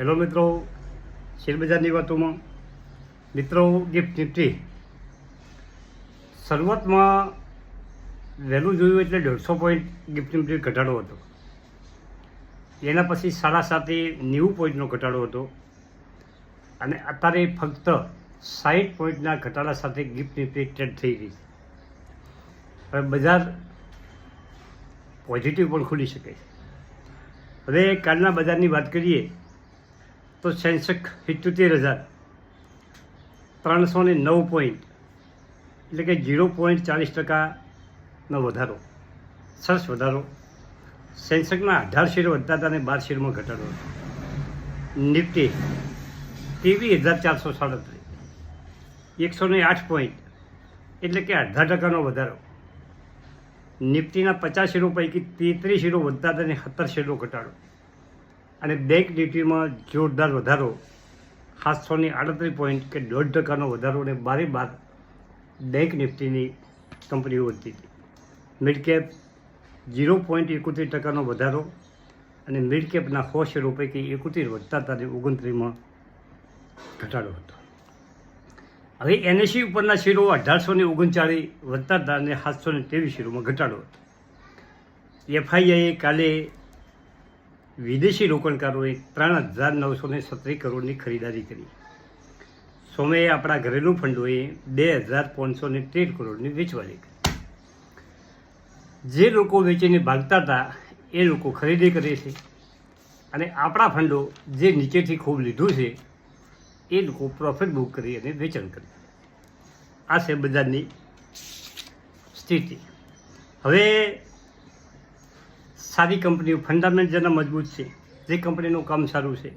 Hello મિત્રો, શેરબજારની વાતોમાં. મિત્રો ગિફ્ટ નિફ્ટી શરૂઆતમાં વહેલું જોયું એટલે દોઢસો પોઈન્ટ ગિફ્ટ નિફ્ટી ઘટાડો હતો. એના પછી સાડા સાતે નેવું પોઈન્ટનો ઘટાડો હતો. અને અત્યારે ફક્ત સાઠ પોઈન્ટના ઘટાડા સાથે ગિફ્ટ નિફ્ટી ટ્રેડ થઈ રહી છે. હવે બજાર પોઝિટિવ પણ ખુલી શકે છે. હવે કાલના બજારની વાત કરીએ તો સેન્સેક્સ સિત્તોતેર હજાર ત્રણસો ને નવ પોઈન્ટ, એટલે કે ઝીરો પોઈન્ટ ચાલીસ ટકાનો વધારો, સરસ વધારો. સેન્સેક્સના અઢાર શેર વધતા હતા અને બાર શેરમાં ઘટાડો હતો. નિફ્ટી ત્રેવીસ હજાર ચારસો સાડત્રીસ એકસો ને આઠ પોઈન્ટ, એટલે કે અડધા ટકાનો વધારો. નિફ્ટીના પચાસ શેરો પૈકી તેત્રીસ શેરો વધતા હતા અને સત્તર શેરો ઘટાડો. અને બેંક નિફ્ટીમાં જોરદાર વધારો, સાતસોની આડત્રીસ પોઈન્ટ કે દોઢ ટકાનો વધારો અને બારે બાર બેંક નિફ્ટીની કંપનીઓ વધતી હતી. મિડ કેપ ઝીરો પોઈન્ટ એકોતેર ટકાનો વધારો અને મિડ કેપના સો શેરો પૈકી એકોતેર વધતા હતા અને ઓગણત્રીસમાં ઘટાડો હતો. હવે એનએસી ઉપરના શેરો અઢારસો ને ઓગણચાળીસ વધતા હતા અને સાતસો ને ત્રેવીસ શેરોમાં ઘટાડો હતો. એફઆઈઆઈએ કાલે વિદેશી રોકાણકારોએ ત્રણ હજાર નવસો ને સત્રી કરોડની ખરીદારી કરી. સોમે આપણા ઘરેલું ફંડોએ બે હજાર પાંચસો ને તેર કરોડની વેચવાલી કરી. જે લોકો વેચીને ભાગતા હતા, એ લોકો ખરીદી કરે છે અને આપણા ફંડો જે નીચેથી ખૂબ લીધું છે, એ લોકો પ્રોફિટ બુક કરી અને વેચાણ કરે. આ છે બજારની સ્થિતિ. હવે સારી કંપનીઓ ફંડામેન્ટ જેના મજબૂત છે, જે કંપનીનું કામ સારું છે,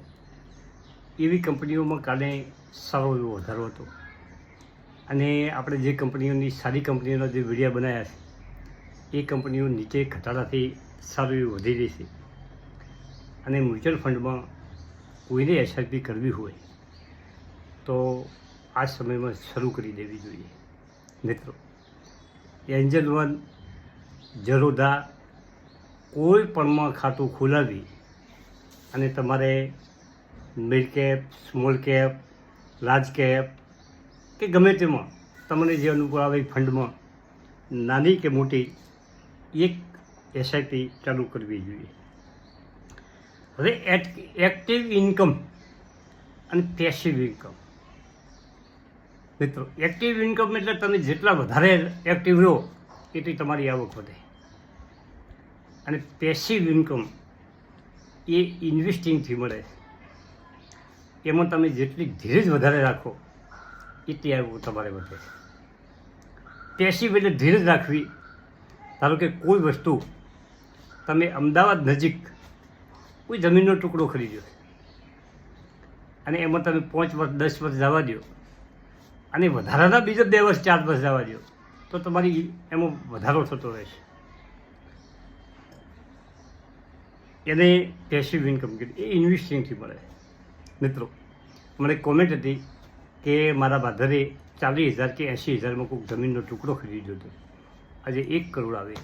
એવી કંપનીઓમાં કાલે સારો એવો વધારો હતો. અને આપણે જે કંપનીઓની, સારી કંપનીઓના જે વિડીયા બનાવ્યા છે, એ કંપનીઓ નીચે ઘટાડાથી સારું એવું વધી રહી છે. અને મ્યુચ્યુઅલ ફંડમાં કોઈને એસઆઈપી કરવી હોય, તો આ સમયમાં શરૂ કરી દેવી જોઈએ. મિત્રો, એન્જલ વન, જરોદા કોઈ પણમાં ખાતું ખોલાવી અને તમારે mid cap small cap large cap કે ગમે તેમાં તમને જે અનુકૂળ આવે ફંડમાં નાની કે મોટી એક એસઆઈપી ચાલુ કરવી જોઈએ. હવે એક્ટિવ ઇન્કમ અને પેસિવ ઇન્કમ મિત્રો એક્ટિવ ઇન્કમ એટલે તમે જેટલા વધારે એક્ટિવ રહો, એટલી તમારી આવક વધે. અને પેસિવ ઇન્કમ એ ઇન્વેસ્ટિંગથી મળે. એમાં તમે જેટલી ધીરજ વધારે રાખો, એટલી આવક તમારે વધે. પેસિવ એટલે ધીરજ રાખવી. ધારો કે કોઈ વસ્તુ તમે અમદાવાદ નજીક કોઈ જમીનનો ટુકડો ખરીદ્યો અને એમાં તમે પાંચ વર્ષ, દસ વર્ષ જવા દો અને વધારાના બીજા બે વર્ષ, ચાર વર્ષ જવા દો તો તમારી એમાં વધારો થતો રહેશે. એને પેસિવ ઇન્કમ કે એ ઇન્વેસ્ટિંગથી મળે. મિત્રો, મને કોમેન્ટ હતી કે મારા બાધરે ચાલીસ હજાર કે એંશી હજારમાં કોઈક જમીનનો ટુકડો ખરીદ્યો હતો. આજે એક કરોડ આવે.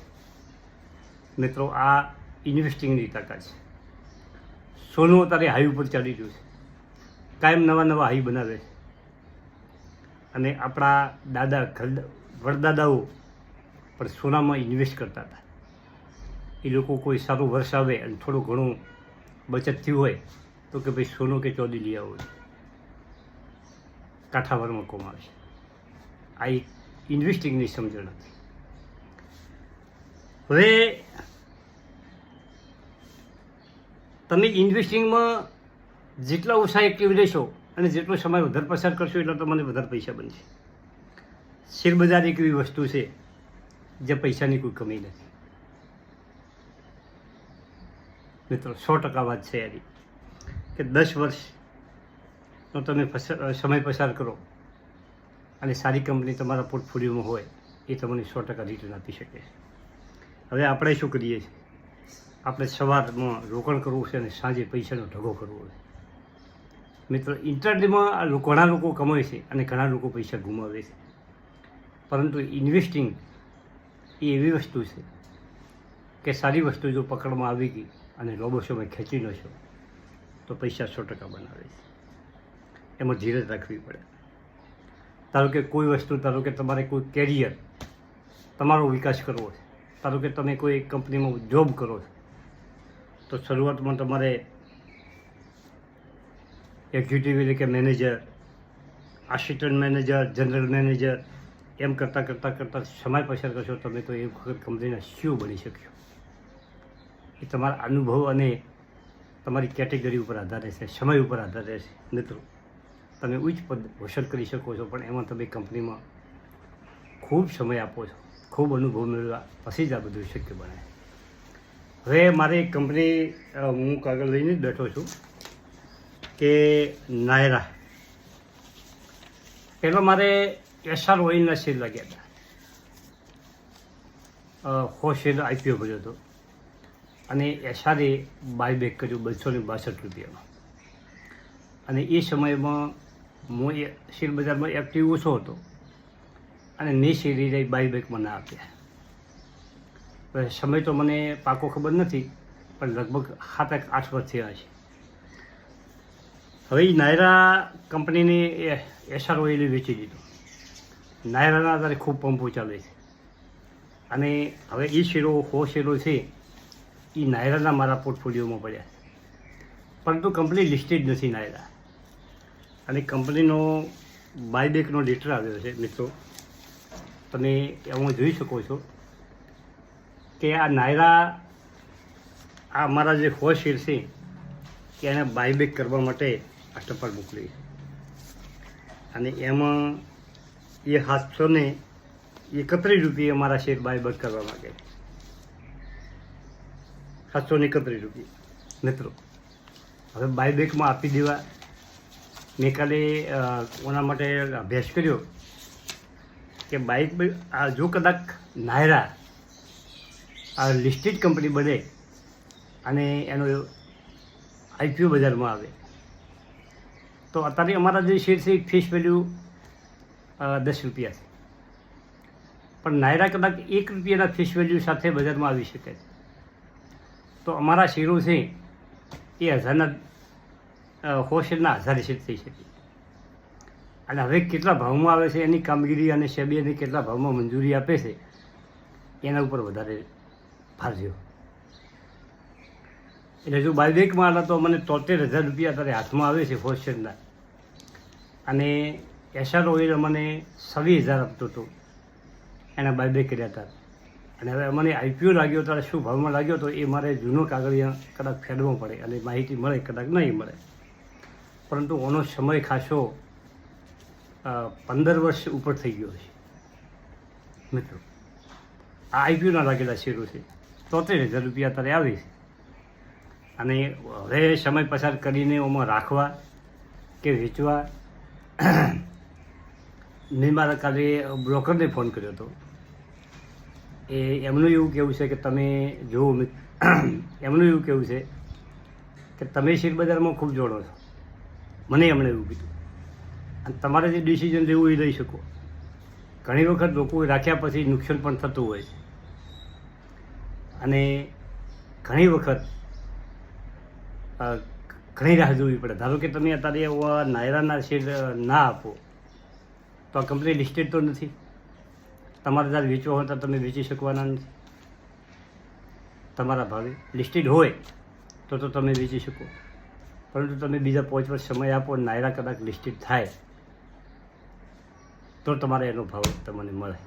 મિત્રો, આ ઇન્વેસ્ટિંગની તાકાત છે. સોનું અત્યારે હાઈ ઉપર ચાલી રહ્યું છે. કાયમ નવા નવા હાઈ બનાવે છે. અને આપણા દાદા વડદાદાઓ પણ સોનામાં ઇન્વેસ્ટ કરતા હતા. એ લોકો કોઈ સારું વર્ષ આવે અને થોડું ઘણું બચત થયું હોય, તો કે ભાઈ સોનું કે ચોદી લઈ આવો. કાંઠાવારમાં કોમાવે છે. આ એક ઇન્વેસ્ટિંગની સમજણ હતી. હવે તમે ઇન્વેસ્ટિંગમાં જેટલા ઓછા એક્ટિવ રહેશો અને જેટલો સમય વધારે પસાર કરશો એટલા તમને વધારે પૈસા બનશે. શેરબજાર એક એવી વસ્તુ છે જે પૈસાની કોઈ કમી નથી. મિત્રો, સો ટકા વાત છે એની. કે દસ વર્ષનો તમે સમય પસાર કરો અને સારી કંપની તમારા પોર્ટફોલિયોમાં હોય એ તમને સો ટકા રિટર્ન આપી શકે. છે હવે આપણે શું કરીએ? છીએ આપણે સવારમાં રોકાણ કરવું છે અને સાંજે પૈસાનો ઢગો કરવો છે. મિત્રો ઇન્ટરનેટમાં ઘણા લોકો કમાય છે અને ઘણા લોકો પૈસા ગુમાવે છે. પરંતુ ઇન્વેસ્ટિંગ એ એવી વસ્તુ છે કે સારી વસ્તુ જો પકડમાં આવી ગઈ અને લાંબો સમય ખેંચી નશો તો પૈસા સો ટકા બનાવે છે. એમાં ધીરજ રાખવી પડે. ધારો કે કોઈ વસ્તુ, ધારો કે તમારે કોઈ કેરિયર, તમારો વિકાસ કરવો છે, ધારો કે તમે કોઈ એક કંપનીમાં જોબ કરો છો, તો શરૂઆતમાં તમારે એક્ઝિક્યુટિવ એટલે કે manager, assistant manager, general manager, એમ કરતાં કરતાં કરતાં સમય પસાર કરશો, તમે તો એ વખત કંપનીના સીઓ બની શકશો. એ તમારા અનુભવ અને તમારી કેટેગરી ઉપર આધાર રહેશે, સમય ઉપર આધાર રહેશે. મિત્રો, તમે ઉચ્ચ પદ હાંસલ કરી શકો છો, પણ એમાં તમે કંપનીમાં ખૂબ સમય આપો છો. ખૂબ અનુભવ મેળવ્યા, પછી જ આ બધું શક્ય બને. હવે મારી કંપની હું કાગળ લઈને જ બેઠો છું કે નાયરા. પહેલાં મારે એસઆર ઓઇલના શેર લાગ્યા હતા. હો શેર આઈપીઓ ભર્યો હતો. અને એસઆરએ બાયબેક કર્યું બસો ને બાસઠ રૂપિયામાં. અને એ સમયમાં હું એ શેર બજારમાં એક્ટિવ ઓછો હતો. અને મેં શેરી બાયબેકમાં ના આપ્યા. સમય તો મને પાકો ખબર નથી, પણ લગભગ સાત એક આઠ વર્ષ થયા છે. હવે નાયરા કંપનીને એસઆર ઓઇલ વેચી દીધું. નાયરાના આધારે ખૂબ પંપો ચાલે છે. અને હવે એ શેરો હો શેરો છે. એ નાયરાના મારા પોર્ટફોલિયોમાં પડ્યા પરંતુ કંપની લિસ્ટેડ નથી નાયરા. અને કંપનીનો બાયબેકનો લેટર આવ્યો છે, મિત્રો. તમે એમાં જોઈ શકો છો કે આ નાયરા, આ અમારા જે હો શેર છે એને બાયબેક કરવા માટે આ ટપાલ મોકલી અને એમાં એ સાતસો ને એકત્રીસ રૂપિયા અમારા શેર બાયબેક કરવા માગે સાતસો એકત્રીસ રૂપિયા. મિત્રો, હવે બાયબેકમાં આપી દેવા. મેં કાલે કોના માટે અભ્યાસ કર્યો કે બાઇક આ જો કદાચ નાયરા, આ લિસ્ટેડ કંપની બને અને એનો આઈપીઓ બજારમાં આવે. તો અત્યારે અમારા જે શેર છે ફેસ વેલ્યુ દસ રૂપિયા છે. પણ નાયરા કદાચ એક રૂપિયાના ફેસ વેલ્યુ સાથે બજારમાં આવી શકે છે તો અમારા શેરો છે એ હજારના હોલસેલના હજાર શેર થઈ શકે. અને હવે કેટલા ભાવમાં આવે છે, એની કામગીરી અને સેબી એને કેટલા ભાવમાં મંજૂરી આપે છે, એના ઉપર વધારે ભાર રહ્યો. એટલે જો બાયબેકમાં હતા તો મને તોતેર હજાર રૂપિયા અત્યારે હાથમાં આવે છે હોલસેલના અને એસઆર ઓઇલ મને છવ્વીસ હજાર આપતો હતો. એના બાયબેક કર્યા હતા. અને હવે મને આઈપીઓ લાગ્યો ત્યારે શું ભાવમાં લાગ્યો તો, એ મારે જૂનો કાગળિયા કદાચ ફેરવો પડે અને માહિતી મળે, કદાચ નહીં મળે. પરંતુ ઓનો સમય ખાસો પંદર વર્ષ ઉપર થઈ ગયો છે. મિત્રો, આ આઈપીઓના લાગેલા શેરો છે. તોતેર હજાર રૂપિયા અત્યારે આવે છે. અને હવે સમય પસાર કરીને ઓમાં રાખવા કે વેચવા મેં મારા કાલે બ્રોકરને ફોન કર્યો હતો. એ એમનું એવું કહેવું છે કે તમે જુઓ એમનું એવું કહેવું છે કે તમે શેર બજારમાં ખૂબ જોડો છો. મને એમણે એવું કીધું. અને તમારે જે ડિસિઝન લેવું એ લઈ શકો. ઘણી વખત લોકો રાખ્યા પછી નુકસાન પણ થતું હોય છે. અને ઘણી વખત ઘણી રાહ જોવી પડે. ધારો કે તમે અત્યારે એવા નાયરાના શેર ના આપો, તો આ કંપની લિસ્ટેડ તો નથી? તમારે જ્યારે વેચવા હોય તો તમે વેચી શકવાના નથી. તમારા ભાવે લિસ્ટેડ હોય તો તો તમે વેચી શકો. પરંતુ તમે બીજા પાંચ વર્ષ સમય આપો નાયરા કદાચ લિસ્ટેડ થાય, તો તમારે એનો ભાવ તમને મળે.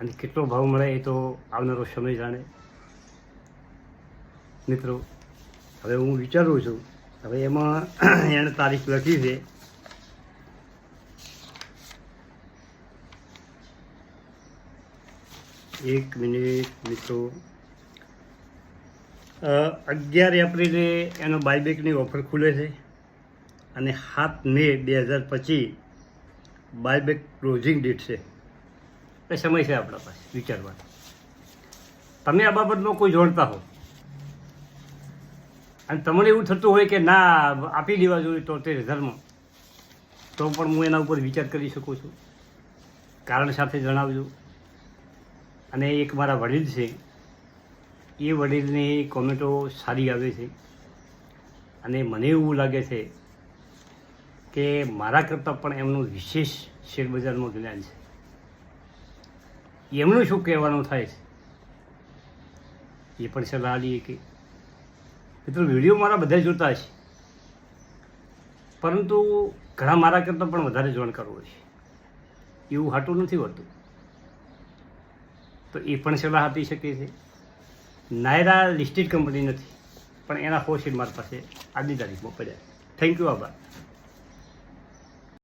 અને કેટલો ભાવ મળે એ તો આવનારો સમય જાણે. મિત્રો, હવે હું વિચારું છું, હવે એમાં એણે તારીખ લખી છે. એક મિનિટ, મિત્રો. અગિયાર એપ્રિલે એનો બાયબેકની ઓફર ખુલે છે અને સાત મે બે હજાર પચીસ બાયબેક ક્લોઝિંગ ડેટ છે. એ સમય છે આપણા પાસે, વિચારવાનો. તમે આ બાબતમાં કોઈ જોડતા હો. અને તમને એવું થતું હોય કે ના, આપી દેવા જોઈએ તોતેર હજારમાં તો પણ હું એના ઉપર વિચાર કરી શકું છું. કારણ સાથે જણાવજો. અને એક મારા વડીલ છે, એ વડીલની કોમેન્ટો સારી આવે છે. અને મને એવું લાગે છે કે મારા કરતાં પણ એમનું વિશેષ શેરબજારનું જ્ઞાન છે. એમનું શું કહેવાનું થાય છે? એ પણ સલાહ લઈએ કે મિત્રો વીડિયો મારા બધા જોતા છે પરંતુ ઘણા મારા કરતાં પણ વધારે જોણ હોય છે. એવું હાટું નથી હોતું. તો એ પણ સલાહ આપી શકે છે. નાયરા લિસ્ટેડ કંપની નથી, પણ એના ફોર શેર મારી પાસે આજની તારીખમાં પડ્યા થેન્ક યુ આભાર.